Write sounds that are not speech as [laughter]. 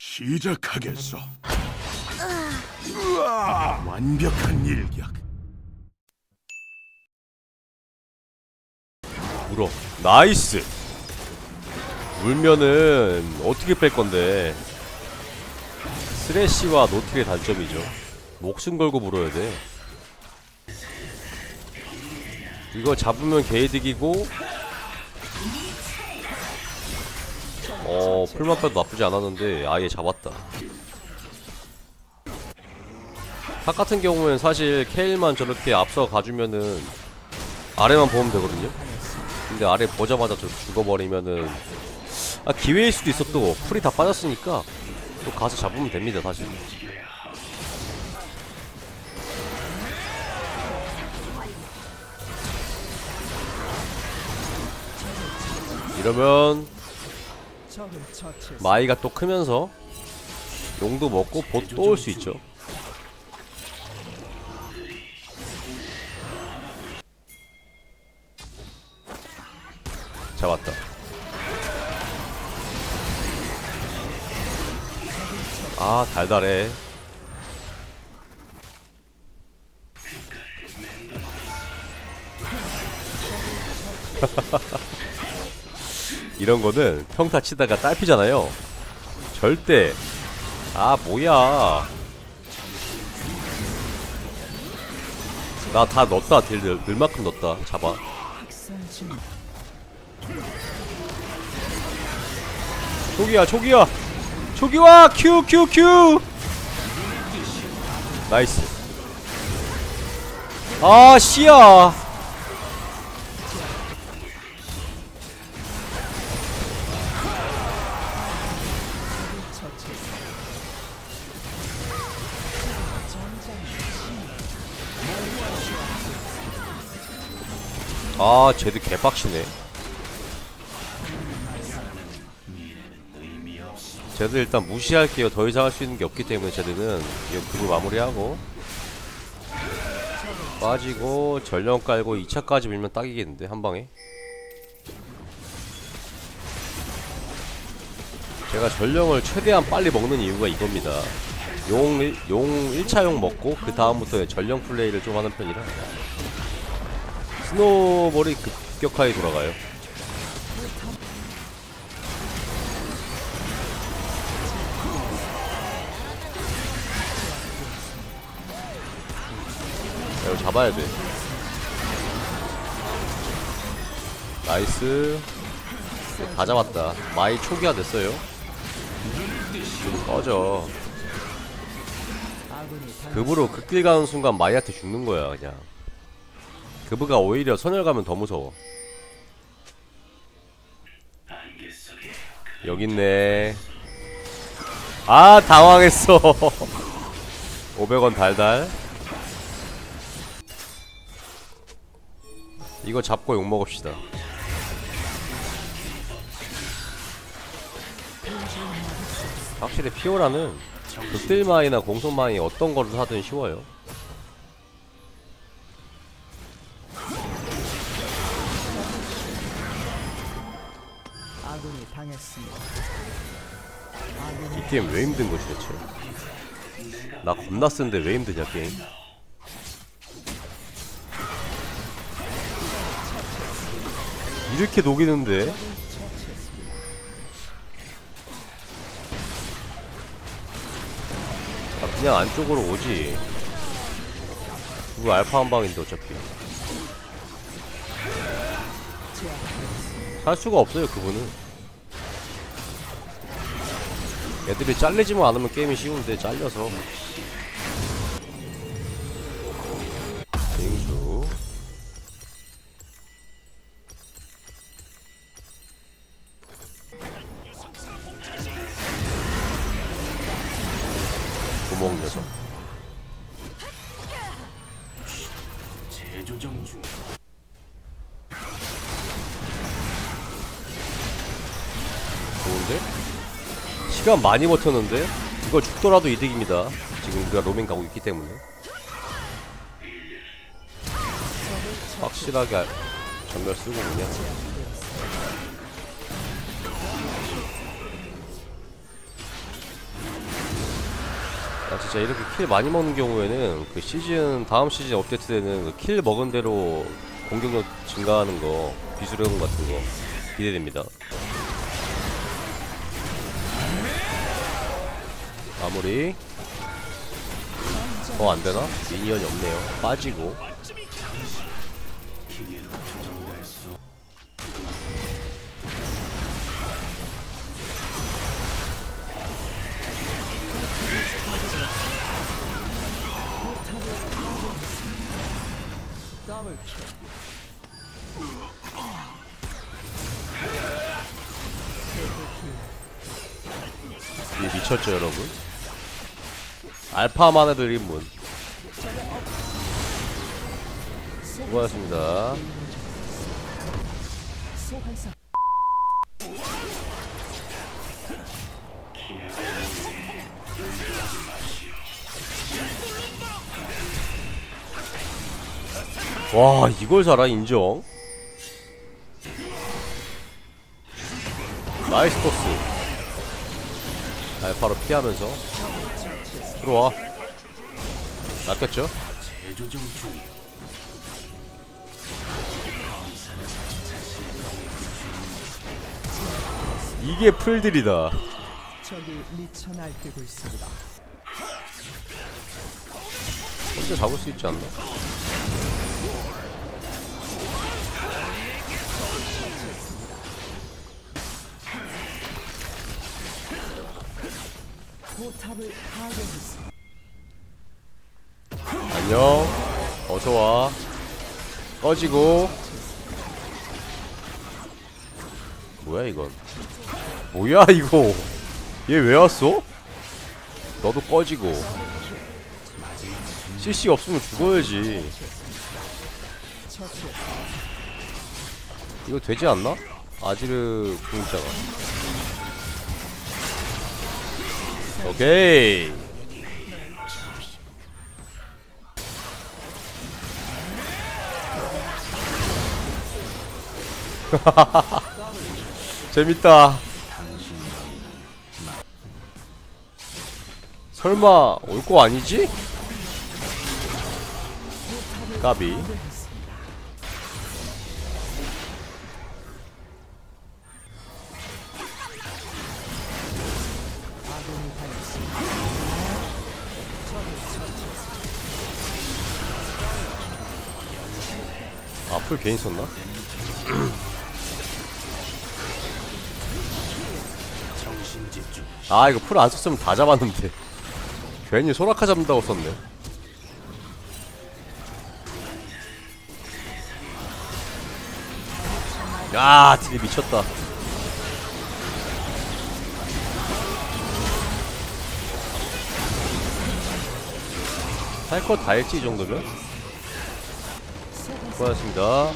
시작하겠어. 으아, 완벽한 일격. 물어. 나이스. 물면은 어떻게 뺄 건데? 스레시와 노틸의 단점이죠. 목숨 걸고 물어야 돼. 이거 잡으면 개이득이고. 어 풀만 빼도 나쁘지 않았는데 아예 잡았다. 탑 같은 경우엔 사실 케일만 저렇게 앞서 가주면은 아래만 보면 되거든요. 근데 아래 보자마자 저 죽어버리면은 아 기회일 수도 있어. 또 풀이 다 빠졌으니까 또 가서 잡으면 됩니다 사실 이러면 마이가 또 크면서 용도 먹고 봇 또 올 수 있죠. 잡았다. 아 달달해 [laughs] 이런 거는 평타 치다가 딸피잖아요. 절대. 아 뭐야. 나 다 넣었다 딜 늘, 늘 만큼 넣었다. 잡아. 초기야 초기야. 초기와 큐큐 큐. 나이스. 아 씨야 아 쟤들 개빡치네. 쟤들 일단 무시할게요. 더 이상 할 수 있는 게 없기 때문에 쟤들은 이거 그걸 마무리하고 빠지고 전령 깔고 2차까지 밀면 딱이겠는데 한방에? 제가 전령을 최대한 빨리 먹는 이유가 이겁니다. 용, 일- 용 1차 용 먹고 그 다음부터 전령 플레이를 좀 하는 편이라 스노볼이 급격하게 돌아가요. 야, 이거 잡아야 돼. 나이스. 네, 다 잡았다. 마이 초기화 됐어요. 좀 꺼져. 급으로 극딜 가는 순간 마이한테 죽는 거야, 그냥. 그브가 오히려 선열 가면 더 무서워. 여기 있네. 아 당황했어. [laughs] 500원 달달. 이거 잡고 욕 먹읍시다. 확실히 피오라는 극딜마이나 공속마이 어떤 거를 하든 쉬워요. 아군이 당했습니다. 이 게임 왜 힘든 거지 대체? 나 겁나 쓴데 왜 힘드냐 게임? 이렇게 녹이는데? 아 그냥 안쪽으로 오지 그거 알파 한 방인데 어차피 살 수가 없어요 그분은 애들이 잘리지만 않으면 게임이 쉬운데 잘려서. 빙수 구멍 녀석 시간 많이 버텼는데? 이거 죽더라도 이득입니다 지금 우리가 로밍 가고 있기 때문에 확실하게 알- 전멸 쓰고 그냥 아 진짜 이렇게 킬 많이 먹는 경우에는 그 시즌 다음 시즌 업데이트 되는 그 킬 먹은 대로 공격력 증가하는 거 비수령 같은 거 기대됩니다. 마무리. 어 안되나? 미니언이 없네요. 빠지고. 이 미쳤죠 여러분 알파만 애들 입문 수고하셨습니다. 와 이걸 살아 인정? 나이스 토스. 알파로 피하면서 들어와 낚였죠? 이게 풀들이다 적이 미쳐 날뛰고 있습니다. 혼자 잡을 수 있지 않나? 안녕. 어서 와. 꺼지고. 뭐야 이건? 뭐야 이거? 얘 왜 왔어? 너도 꺼지고. CC 없으면 죽어야지. 이거 되지 않나? 아지르 궁자가 오케이. [laughs] 재밌다. 설마 올 거 아니지? 까비 앞을 괜히 썼나? 아 이거 풀 안 썼으면 다 잡았는데. 괜히 소라카 잡는다고 썼네. 야 딜이 미쳤다 할 거 다 했지 이 정도면? 수고하셨습니다